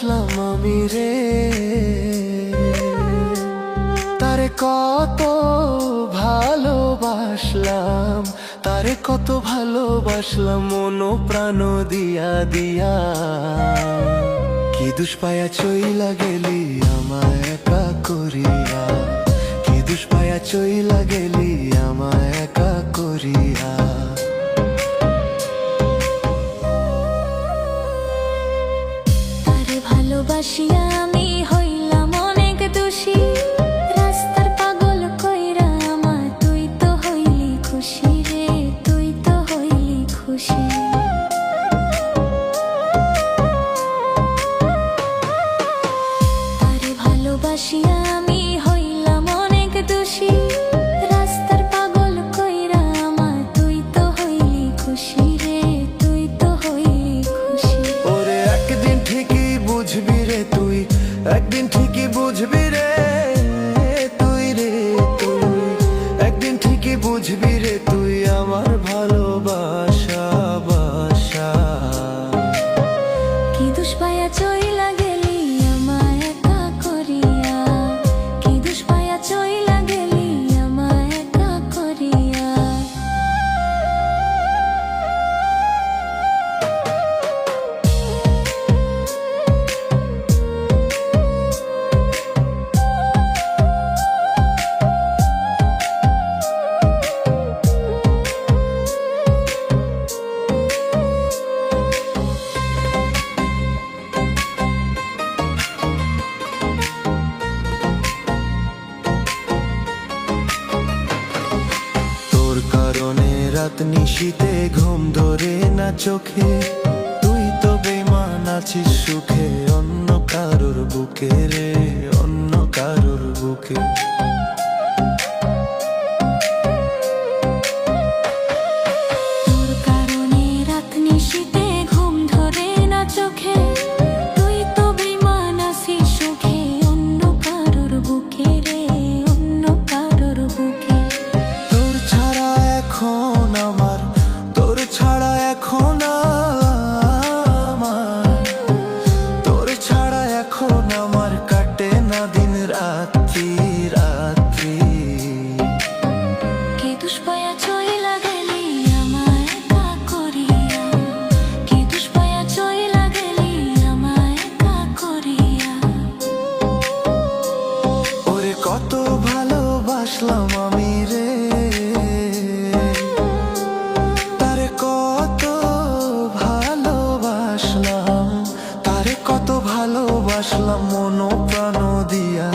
আসলাম আমি রে। তারে কত ভালোবাসলাম, তারে কত ভালোবাসলাম, মন প্রাণ দিয়া দিয়া। কি দুষ্পায়া চইলা গেলি আমায় একা করিয়া, কি দুষ্পায়া চইলা গেলি Kardashian. একদিন ঠিকই বুঝবি রে তুই রে তুই। একদিন ঠিকই বুঝবি রে তুই আমার ভালোবাসা, বাসা। কি দুষ্পায়া চই লাগে রাত নিশিতে ঘুম ধরে না চোখে। তুই তো বেমান আছিস সুখে অন্য মন প্রাণ দিয়া।